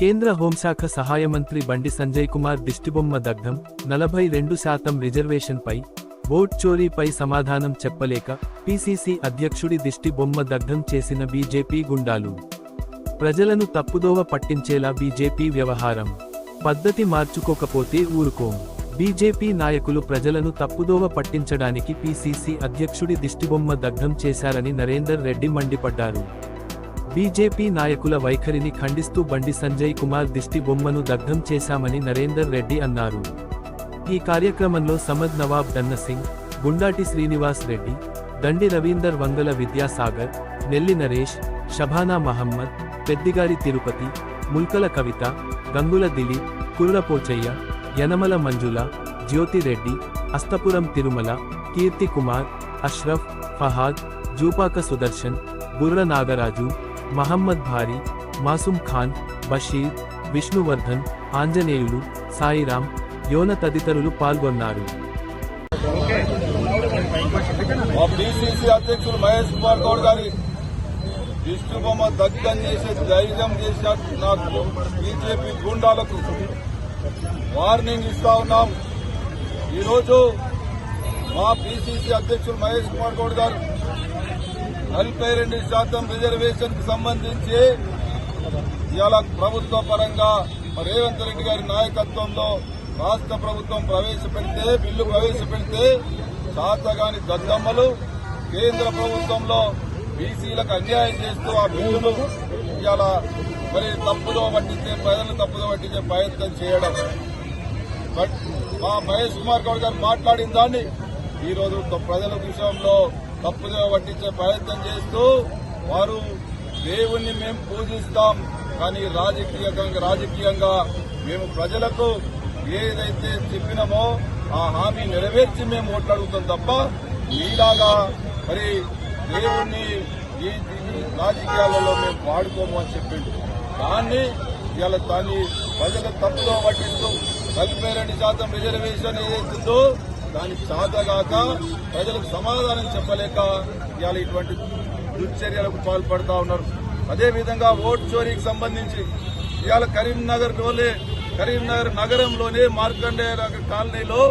కేంద్ర హోంశాఖ సహాయ మంత్రి బండి సంజయ్ కుమార్ దిష్టిబొమ్మ దగ్ధం నలభై రెండు శాతం రిజర్వేషన్పై ఓట్ చోరీపై సమాధానం చెప్పలేక పిసిసి అధ్యక్షుడి దిష్టిబొమ్మ దగ్ధం చేసిన బీజేపీ గుండాలు. ప్రజలను తప్పుదోవ పట్టించేలా బీజేపీ వ్యవహారం. పద్ధతి మార్చుకోకపోతే ఊరుకోం. బీజేపీ నాయకులు ప్రజలను తప్పుదోవ పట్టించడానికి పిసిసి అధ్యక్షుడి దిష్టిబొమ్మ దగ్ధం చేశారని నరేందర్ రెడ్డి మండిపడ్డారు. బీజేపీ నాయకుల వైఖరిని ఖండిస్తూ బండి సంజయ్ కుమార్ దిష్టి బొమ్మను దగ్ధం చేశామని నరేందర్ రెడ్డి అన్నారు. ఈ కార్యక్రమంలో సమద్ నవాబ్ డన్నసింగ్ గుండాటి శ్రీనివాస్ రెడ్డి దండి రవీందర్ వంగల విద్యాసాగర్ నెల్లి నరేష్ షభానా మహమ్మద్ పెద్దిగారి తిరుపతి ముల్కల కవిత గంగుల దిలీప్ కుర్రపోచయ్య యనమల మంజుల జ్యోతిరెడ్డి అస్తపురం తిరుమల కీర్తి కుమార్ అష్రఫ్ ఫహాద్ జూపాక సుదర్శన్ బుర్ర నాగరాజు మహమ్మద్ భారీ మాసుమ్ ఖాన్ బషీర్ విష్ణువర్ధన్ ఆంజనేయులు సాయిరామ్ యోన తదితరులు పాల్గొన్నారు. అధ్యక్షులు మహేష్ కుమార్ గౌడ్ గారి దిష్టి బొమ్మ చేసే ధైర్యం చేసిన నాకు బీజేపీ గుండాలకు వార్నింగ్ ఇస్తా ఉన్నాం. ఈరోజు మా పిసిసి అధ్యక్షులు మహేష్ కుమార్ గౌడ్ గారు నలభై రెండు శాతం రిజర్వేషన్కు సంబంధించి ఇవాళ ప్రభుత్వ పరంగా రేవంత్ రెడ్డి గారి నాయకత్వంలో రాష్ట్ర ప్రభుత్వం ప్రవేశపెడితే బిల్లు ప్రవేశపెడితే శాతగాని దద్దమ్మలు కేంద్ర ప్రభుత్వంలో బీసీలకు అన్యాయం చేస్తూ ఆ బిల్లును ఇవాళ మరి తప్పుదో పట్టించే ప్రజలను తప్పుదో పట్టించే ప్రయత్నం చేయడం. బట్ మా మహేష్ కుమార్ గౌడ్ గారు మాట్లాడిన దాన్ని ఈ రోజు ప్రజల విషయంలో తప్పుగా పట్టించే ప్రయత్నం చేస్తూ వారు దేవుణ్ణి మేము పూజిస్తాం. కానీ రాజకీయంగా రాజకీయంగా మేము ప్రజలకు ఏదైతే చెప్పినామో ఆ హామీ నెరవేర్చి మేము ఓట్లాడుతాం తప్ప మీలాగా మరి దేవుణ్ణి ఈ రాజకీయాలలో మేము వాడుకోము అని చెప్పిండు. దాన్ని ఇవాళ దాన్ని ప్రజలకు తప్పుగా పట్టిస్తూ నలభై రెండు శాతం రిజర్వేషన్ ఏదైతుందో దానికి చాతగాక ప్రజలకు సమాధానం చెప్పలేక ఇవాళ ఇటువంటి దుశ్చర్యలకు పాల్పడతా ఉన్నారు. అదేవిధంగా ఓట్ చోరీకి సంబంధించి ఇవాళ కరీంనగర్లోనే కరీంనగర్ నగరంలోనే మార్కండేయ నగర్ కాలనీలో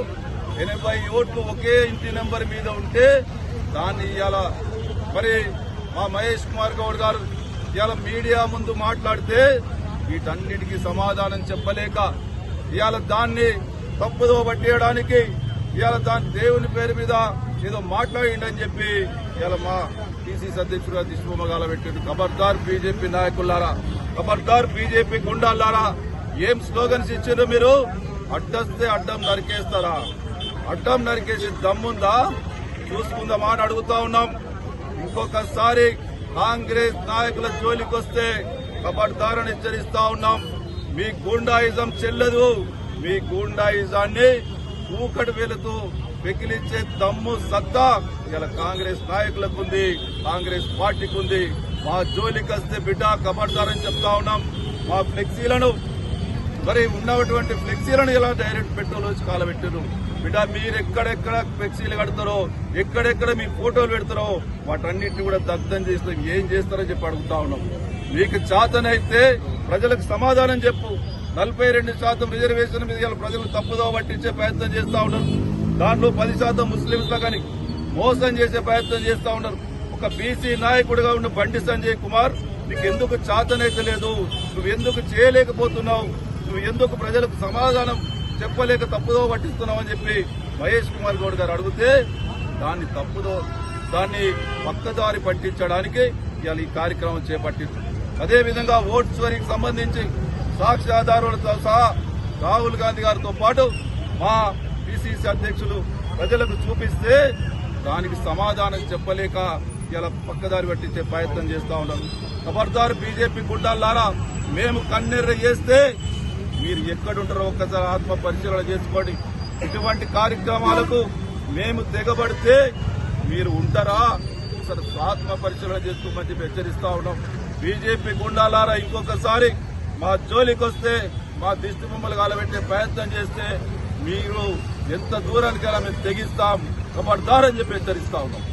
ఎనభై ఓట్లు ఒకే ఇంటి నెంబర్ మీద ఉంటే దాన్ని ఇవాళ మరి మా మహేష్ కుమార్ గౌడ్ గారు ఇవాళ మీడియా ముందు మాట్లాడితే వీటన్నిటికీ సమాధానం చెప్పలేక ఇవాళ దాన్ని తప్పుదో పట్టేయడానికి ఇవాళ దాని దేవుని పేరు మీద ఏదో మాట్లాడిండని చెప్పి ఇవాళ మా టీసీసీ అధ్యక్షుడు దిష్మగాల పెట్టాడు. ఖబర్దార్ బీజేపీ నాయకులారా ఖబర్దార్ బీజేపీ గుండాలారా ఏం స్లోగన్స్ ఇచ్చారు మీరు? అడ్డస్తే అడ్డం నరికేస్తారా? అడ్డం నరికేసి దమ్ముందా? చూసుకుందామా అని అడుగుతా ఉన్నాం. ఇంకొకసారి కాంగ్రెస్ నాయకుల జోలికి వస్తే కబడ్దారని హెచ్చరిస్తా ఉన్నాం. మీ గూండాయిజం చెల్లదు. మీ గూండాయిజాన్ని కూకడు వెళుతూ వెకిలించే దమ్ము సత్తా ఇలా కాంగ్రెస్ నాయకులకు ఉంది కాంగ్రెస్ పార్టీకి ఉంది మా జోలికి వస్తే బిడ్డ కబడ్దారని చెప్తా ఉన్నాం. మా ఫ్లెక్సీలను మరి ఉన్నటువంటి ఫ్లెక్సీలను ఇలా డైరెక్ట్ పెట్రోల్ వచ్చి కాలబెట్టారు బిడ్డ మీరు ఎక్కడెక్కడ ఫ్లెక్సీలు కడతారో ఎక్కడెక్కడ మీ ఫోటోలు పెడతారో వాటన్నిటిని కూడా దగ్ధం చేస్తాం ఏం చేస్తారో చెప్పి అడుగుతా ఉన్నాం. మీకు చాతనైతే ప్రజలకు సమాధానం చెప్పు. నలభై రెండు శాతం రిజర్వేషన్ మీద ప్రజలు తప్పుదో పట్టించే ప్రయత్నం చేస్తా ఉన్నారు. దాంట్లో పది శాతం ముస్లింస్లో కానీ మోసం చేసే ప్రయత్నం చేస్తా ఉన్నారు. ఒక బీసీ నాయకుడిగా ఉన్న బండి సంజయ్ కుమార్ నీకు ఎందుకు చాతనైతే లేదు? నువ్వు ఎందుకు చేయలేకపోతున్నావు? నువ్వు ఎందుకు ప్రజలకు సమాధానం చెప్పలేక తప్పుదో పట్టిస్తున్నావు అని చెప్పి మహేష్ కుమార్ గౌడ్ గారు అడిగితే దాన్ని తప్పుదో దాన్ని పక్కదారి పట్టించడానికి ఇవాళ ఈ కార్యక్రమం చేపట్టింది. అదేవిధంగా ఓట్ చోరీకి సంబంధించి సాక్ష్యాధారులతో సహా రాహుల్ గాంధీ గారితో పాటు మా పిసిసి అధ్యక్షులు ప్రజలకు చూపిస్తే దానికి సమాధానం చెప్పలేక ఇలా పక్కదారి పట్టించే ప్రయత్నం చేస్తూ ఉన్నాం ఖబర్దారు బీజేపీ గుండాలారా మేము కన్నెర్ర చేస్తే మీరు ఎక్కడుంటారో ఒక్కసారి ఆత్మ పరిశీలన చేసుకోండి. ఇటువంటి కార్యక్రమాలకు మేము తెగబడితే మీరు ఉంటారా? ఒకసారి ఆత్మ పరిశీలన చేసుకోమని చెప్పి హెచ్చరిస్తా ఉన్నాం. బీజేపీ గుండాలారా ఇంకొకసారి మా జోలికి వస్తే మా దిష్టి బొమ్మలు కాలబెట్టే ప్రయత్నం చేస్తే మీరు ఎంత దూరానికైనా మేము తెగిస్తాం కబడ్దారని చెప్పి హెచ్చరిస్తా ఉన్నాం